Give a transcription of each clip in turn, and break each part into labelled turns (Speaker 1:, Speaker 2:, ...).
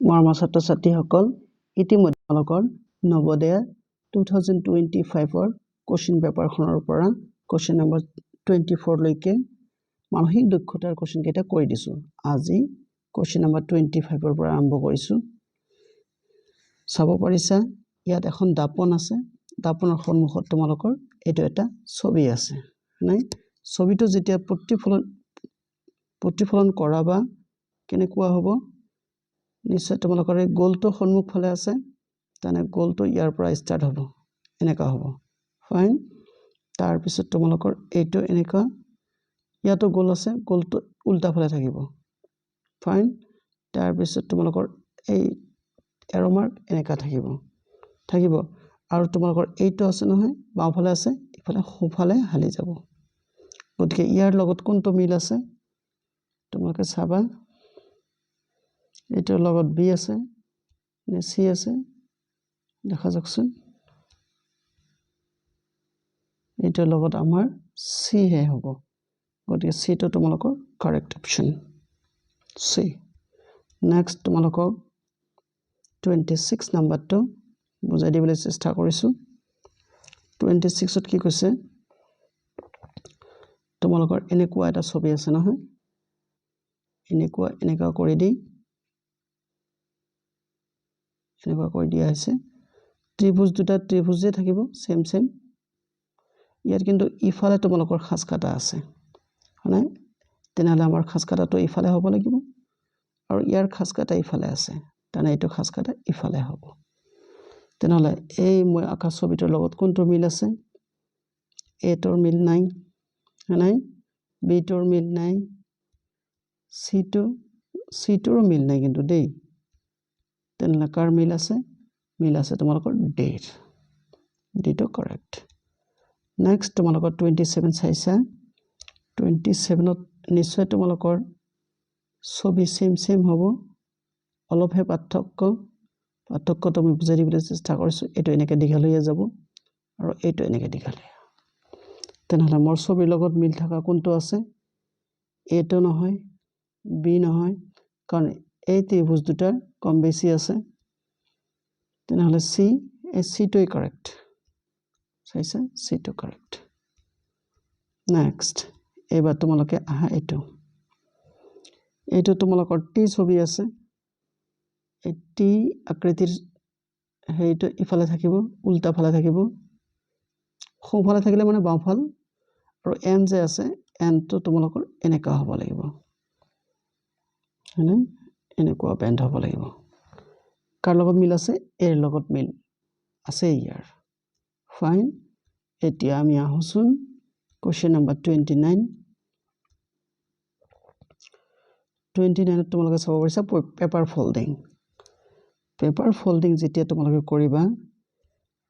Speaker 1: মৰমৰ ছাত্ৰ ছাত্ৰীসকল ইতিমধ্যে তোমালোকৰ নৱোদয়া টু থাউজেণ্ড টুৱেণ্টি ফাইভৰ কুৱেশ্যন পেপাৰখনৰ পৰা কুৱেশ্যন নম্বৰ টুৱেণ্টি ফ'ৰলৈকে মানসিক দক্ষতাৰ কুৱেশ্যনকেইটা কৰি দিছোঁ। আজি কুৱেশ্যন নম্বৰ টুৱেণ্টি ফাইভৰ পৰা আৰম্ভ কৰিছোঁ। চাব পাৰিছা ইয়াত এখন দাপোন আছে। দাপোনৰ সন্মুখত তোমালোকৰ এইটো এটা ছবি আছে। নাই ছবিটো যেতিয়া প্ৰতিফলন প্ৰতিফলন কৰাবা কেনেকুৱা হ'ব নিশ্চয় তোমালোকৰ এই গ'লটো সন্মুখফালে আছে, তেনে গ'লটো ইয়াৰ পৰা ষ্টাৰ্ট হ'ব এনেকুৱা হ'ব। ফাইন তাৰপিছত তোমালোকৰ এইটো এনেকুৱা, ইয়াতো গ'ল আছে, গ'লটো উল্টাফালে থাকিব। ফাইন তাৰপিছত তোমালোকৰ এই এৰ'মাৰ্ক এনেকুৱা থাকিব। থাকিব, আৰু তোমালোকৰ এইটো আছে নহয়, বাওঁফালে আছে ইফালে সোঁফালে হালি যাব। গতিকে ইয়াৰ লগত কোনটো মিল আছে, তোমালোকে চাবা। এইটোৰ লগত বি আছে নে চি আছে দেখা যাওকচোন। এইটোৰ লগত আমাৰ চিহে হ'ব গতিকে চিটো তোমালোকৰ কাৰেক্ট অপশ্যন চি। নেক্সট তোমালোকক টুৱেণ্টি ছিক্স নাম্বাৰটো বুজাই দিবলৈ চেষ্টা কৰিছোঁ। টুৱেণ্টি ছিক্সত কি কৈছে? তোমালোকৰ এনেকুৱা এটা ছবি আছে নহয়। এনেকুৱা এনেকুৱা কৰি দি এনেকুৱা কৰি দিয়া হৈছে ত্ৰিভুজ দুটা ত্ৰিভুজে থাকিব ছেম ছেম ইয়াত কিন্তু ইফালে তোমালোকৰ সাজ কাটা আছে হয়নে তেনেহ'লে আমাৰ সাজ কাটাটো ইফালে হ'ব লাগিব। আৰু ইয়াৰ সাজ কাটা ইফালে আছে। তেনে এইটো সাজ কাটা ইফালে হ'ব। তেনেহ'লে এই মই আকাশ ছবিটোৰ লগত কোনটোৰ মিল আছে? এটোৰ মিল নাই। নাই? বিটোৰ মিল নাই। চিটো চিটোৰো মিল নাই কিন্তু দেই। তেনেহ'লে কাৰ মিল আছে মিল আছে তোমালোকৰ ডেৰ ডিটো কাৰেক্ট নেক্সট তোমালোকৰ টুৱেণ্টি ছেভেন চাইছা টুৱেণ্টি ছেভেনত নিশ্চয় তোমালোকৰ ছবি ছেম ছেম হ'ব অলপহে পাৰ্থক্য পাৰ্থক্যটো আমি বুজাই দিবলৈ চেষ্টা কৰিছোঁ এইটো এনেকৈ দীঘলীয়া যাব আৰু এইটো এনেকৈ দীঘলীয়া তেনেহ'লে মোৰ ছবিৰ লগত মিল থকা কোনটো আছে এইটো নহয় বি নহয় কাৰণ এই ত্ৰিভুজ দুটাৰ কম বেছি আছে। তেনেহ'লে চি এই চিটোৱে কাৰেক্ট চাইছে চিটো কাৰেক্ট নেক্সট এইবাৰ তোমালোকে আহা এইটো। এইটো তোমালোকৰ টি ছবি আছে। এই টি আকৃতিৰ হেৰিটো ইফালে থাকিব, উল্টা ফালে থাকিব। সোঁফালে থাকিলে মানে বাওঁফাল আৰু এন যে আছে এনটো তোমালোকৰ এনেকুৱা হ'ব লাগিব। হয়নে? এনেকুৱা পেণ্ট হ'ব লাগিব। কাৰ লগত মিল আছে? এৰ লগত মিল আছে ইয়াৰ। ফাইন এতিয়া আমি আহোঁচোন। Question number twenty nine twenty নাইনত তোমালোকে চাব পাৰিছা পেপাৰ ফল্ডিং পেপাৰ ফল্ডিং যেতিয়া তোমালোকে কৰিবা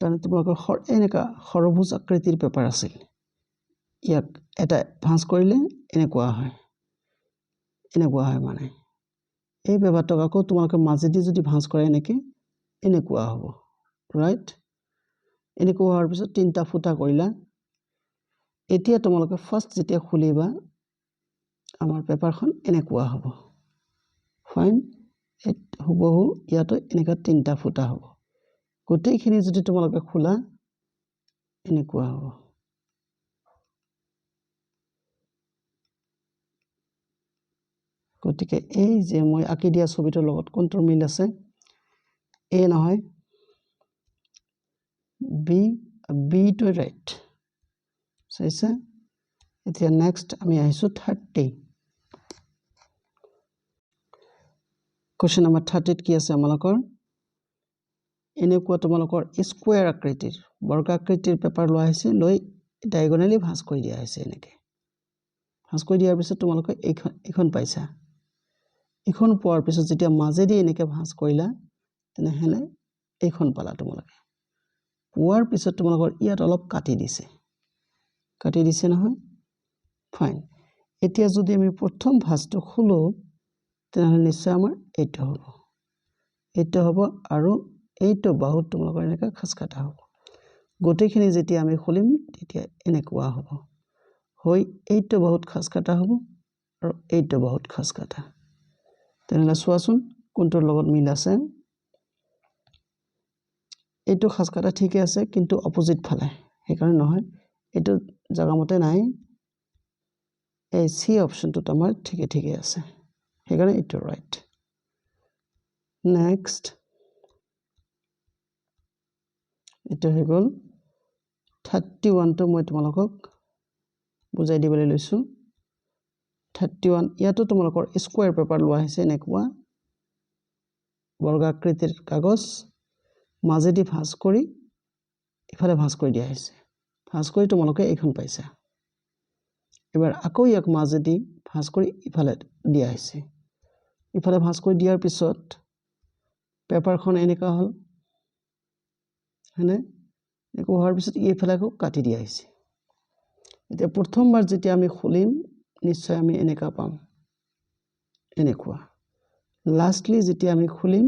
Speaker 1: তাৰমানে তোমালোকৰ এনেকুৱা সৰভোজ আকৃতিৰ পেপাৰ আছিল। ইয়াক এটা ভাঁজ কৰিলে এনেকুৱা হয়। এনেকুৱা হয় মানে। এই পেপাৰটোক আকৌ তোমালোকে মাজেদি যদি ভাঁজ কৰে এনেকৈ এনেকুৱা হ'ব ৰাইট এনেকুৱা হোৱাৰ পিছত তিনিটা ফুটা কৰিলা। এতিয়া তোমালোকে ফাৰ্ষ্ট যেতিয়া খুলিবা আমাৰ পেপাৰখন এনেকুৱা হ'ব। ফাইন হুবহু ইয়াতো এনেকুৱা তিনিটা ফুটা হ'ব। গোটেইখিনি যদি তোমালোকে খোলা এনেকুৱা হ'ব। গতিকে এই যে মই আঁকি দিয়া ছবিটোৰ লগত কোনটোৰ মিল আছে? এ নহয়। বি, বিটো ৰাইট চাইছে? এতিয়া নেক্সট আমি আহিছোঁ থাৰ্টি। কুৱেশ্যন নম্বৰ থাৰ্টিত কি আছে আমালোকৰ? এনেকুৱা তোমালোকৰ স্কুৱেৰ আকৃতিৰ, বৰ্গাকৃতিৰ পেপাৰ লোৱা হৈছে, লৈ ডায়েগনেলি ভাঁজ কৰি দিয়া হৈছে এনেকৈ। ভাঁজ কৰি দিয়াৰ পিছত তোমালোকে এইখন এইখন পাইছা। এইখন পোৱাৰ পিছত যেতিয়া মাজেদি এনেকৈ ভাঁজ কৰিলা তেনেহ'লে এইখন পালা তোমালোকে। পোৱাৰ পিছত তোমালোকৰ ইয়াত অলপ কাটি দিছে। কাটি দিছে নহয়? ফাইন এতিয়া যদি আমি প্ৰথম ভাঁজটো খোলোঁ তেনেহ'লে নিশ্চয় আমাৰ এইটো হ'ব। এইটো হ'ব আৰু এইটো বাহুত তোমালোকৰ এনেকৈ খাজ কাটা হ'ব। গোটেইখিনি যেতিয়া আমি খুলিম তেতিয়া এনেকুৱা হ'ব। হৈ এইটো বহুত খাজ কাটা হ'ব আৰু এইটো বহুত খাজ কাটা তেনেহ'লে চোৱাচোন কোনটোৰ লগত মিল আছে এইটো সাজ কাটা ঠিকে আছে কিন্তু অপজিট ফালে সেইকাৰণে নহয় এইটো জেগামতে নাই এই চি অপশ্যনটোত আমাৰ ঠিকে ঠিকে আছে সেইকাৰণে এইটো ৰাইট নেক্সট এইটো হৈ গ'ল থাৰ্টি ওৱানটো মই তোমালোকক বুজাই দিবলৈ লৈছোঁ থাৰ্টি ওৱান ইয়াতো তোমালোকৰ স্কুৱেৰ পেপাৰ লোৱা হৈছে এনেকুৱা। বৰ্গাকৃতিৰ কাগজ, মাজেদি ভাঁজ কৰি ইফালে ভাঁজ কৰি দিয়া হৈছে। ভাঁজ কৰি তোমালোকে এইখন পাইছা। এবাৰ আকৌ ইয়াক মাজেদি ভাঁজ কৰি ইফালে দিয়া হৈছে। ইফালে ভাঁজ কৰি দিয়াৰ পিছত পেপাৰখন এনেকুৱা হ'ল, হয়নে? এনেকুৱা হোৱাৰ পিছত এইফালে আকৌ কাটি দিয়া হৈছে। এতিয়া প্ৰথমবাৰ যেতিয়া আমি খুলিম নিশ্চয় আমি এনেকুৱা পাম এনেকুৱা লাষ্টলি যেতিয়া আমি খুলিম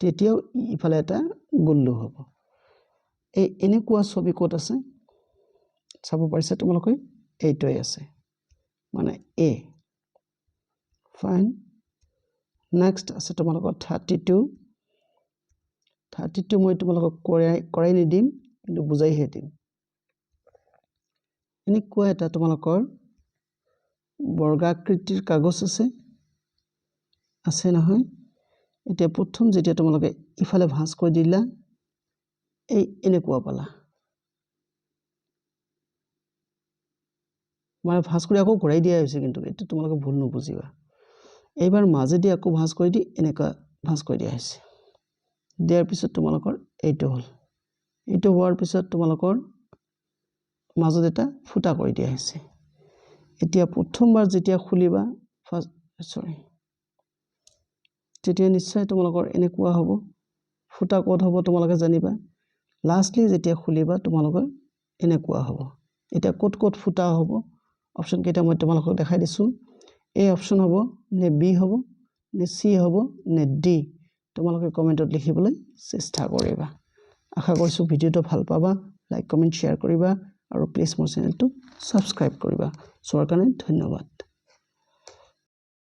Speaker 1: তেতিয়াও ইফালে এটা গুল্লু হ'ব এই এনেকুৱা ছবি ক'ত আছে চাব পাৰিছে তোমালোকে এইটোৱে আছে মানে এ ফাইন নেক্সট আছে তোমালোকৰ থাৰ্টি টু থাৰ্টি টু মই তোমালোকক কৰাই কৰাই নিদিম কিন্তু বুজাইহে দিম এনেকুৱা এটা তোমালোকৰ বৰ্গাকৃতিৰ কাগজ আছে আছে নহয় এতিয়া প্ৰথম যেতিয়া তোমালোকে ইফালে ভাঁজ কৰি দিলা, এই এনেকুৱা পালা। মানে ভাঁজ কৰি আকৌ ঘূৰাই দিয়া হৈছে কিন্তু এইটো তোমালোকে ভুল নুবুজিবা। এইবাৰ মাজেদি আকৌ ভাঁজ কৰি দি এনেকুৱা ভাঁজ কৰি দিয়া হৈছে। দিয়াৰ পিছত তোমালোকৰ এইটো হ'ল। এইটো হোৱাৰ পিছত তোমালোকৰ মাজত এটা ফুটা কৰি দিয়া হৈছে। এতিয়া প্ৰথমবাৰ যেতিয়া খুলিবা ফাৰ্ষ্ট চৰি তেতিয়া নিশ্চয় তোমালোকৰ এনেকুৱা হ'ব ফুটা ক'ত হ'ব তোমালোকে জানিবা। লাষ্টলি যেতিয়া খুলিবা তোমালোকৰ এনেকুৱা হ'ব। এতিয়া ক'ত ক'ত ফুটা হ'ব অপশ্যনকেইটা মই তোমালোকক দেখাই দিছোঁ। এই অপশ্যন হ'ব নে বি হ'ব নে চি হ'ব নে ডি তোমালোকে কমেণ্টত লিখিবলৈ চেষ্টা কৰিবা। আশা কৰিছোঁ ভিডিঅ'টো ভাল পাবা লাইক কমেণ্ট শ্বেয়াৰ কৰিবা। আৰু প্লিজ মোৰ চেনেলটো ছাবস্ক্ৰাইব কৰিবা। চোৱাৰ কাৰণে ধন্যবাদ।